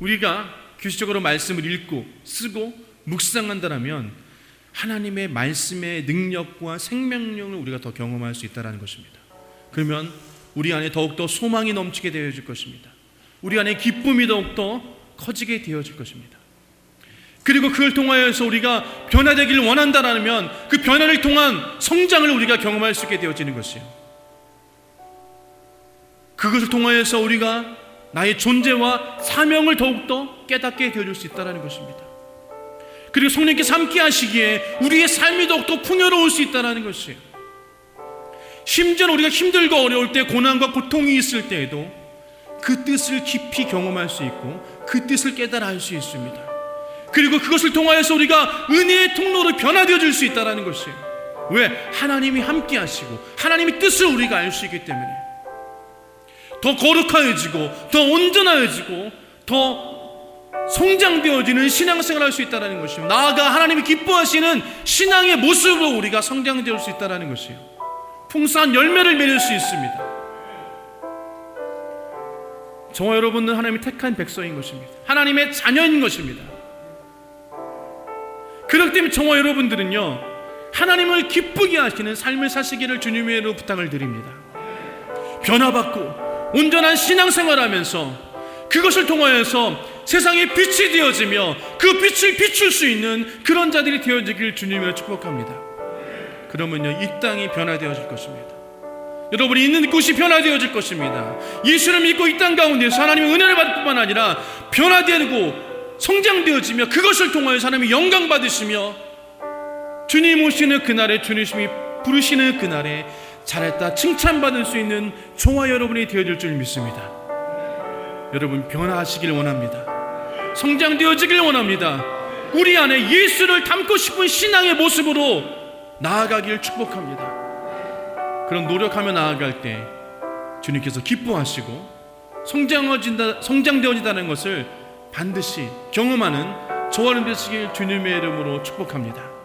우리가 규칙적으로 말씀을 읽고 쓰고 묵상한다면 하나님의 말씀의 능력과 생명력을 우리가 더 경험할 수 있다는 것입니다. 그러면 우리 안에 더욱더 소망이 넘치게 되어질 것입니다. 우리 안에 기쁨이 더욱더 커지게 되어질 것입니다. 그리고 그걸 통하여서 우리가 변화되기를 원한다라면 그 변화를 통한 성장을 우리가 경험할 수 있게 되어지는 것이에요. 그것을 통하여서 우리가 나의 존재와 사명을 더욱더 깨닫게 되어질 수 있다는 것입니다. 그리고 성령께서 함께 하시기에 우리의 삶이 더욱더 풍요로울 수 있다는 것이에요. 심지어 우리가 힘들고 어려울 때 고난과 고통이 있을 때에도 그 뜻을 깊이 경험할 수 있고 그 뜻을 깨달아 알수 있습니다. 그리고 그것을 통하여서 우리가 은혜의 통로로 변화되어질 수 있다는 것이에요. 왜? 하나님이 함께 하시고 하나님의 뜻을 우리가 알 수 있기 때문에 더 거룩하여지고 더 온전하여지고 더 성장되어지는 신앙생활을 할수 있다는 것이요. 나아가 하나님이 기뻐하시는 신앙의 모습으로 우리가 성장되어 수 있다는 것이에요. 풍성한 열매를 맺을 수 있습니다. 저와 여러분은 하나님이 택한 백성인 것입니다. 하나님의 자녀인 것입니다. 그렇기 때문에 저와 여러분들은요, 하나님을 기쁘게 하시는 삶을 사시기를 주님으로 부탁을 드립니다. 변화받고 온전한 신앙생활하면서 그것을 통하여서 세상에 빛이 되어지며 그 빛을 비출 수 있는 그런 자들이 되어지길 주님으로 축복합니다. 그러면요, 이 땅이 변화되어질 것입니다. 여러분이 있는 곳이 변화되어질 것입니다. 예수를 믿고 이 땅 가운데서 하나님의 은혜를 받을 뿐만 아니라 변화되고 성장되어지며 그것을 통하여 하나님의 영광 받으시며 주님 오시는 그날에 주님이 부르시는 그날에 잘했다 칭찬받을 수 있는 저와 여러분이 되어질 줄 믿습니다. 여러분 변화하시길 원합니다. 성장되어지길 원합니다. 우리 안에 예수를 닮고 싶은 신앙의 모습으로 나아가길 축복합니다. 그런 노력하며 나아갈 때 주님께서 기뻐하시고 성장어진다, 성장되어진다는 것을 반드시 경험하는 저와 여러분 되시길 주님의 이름으로 축복합니다.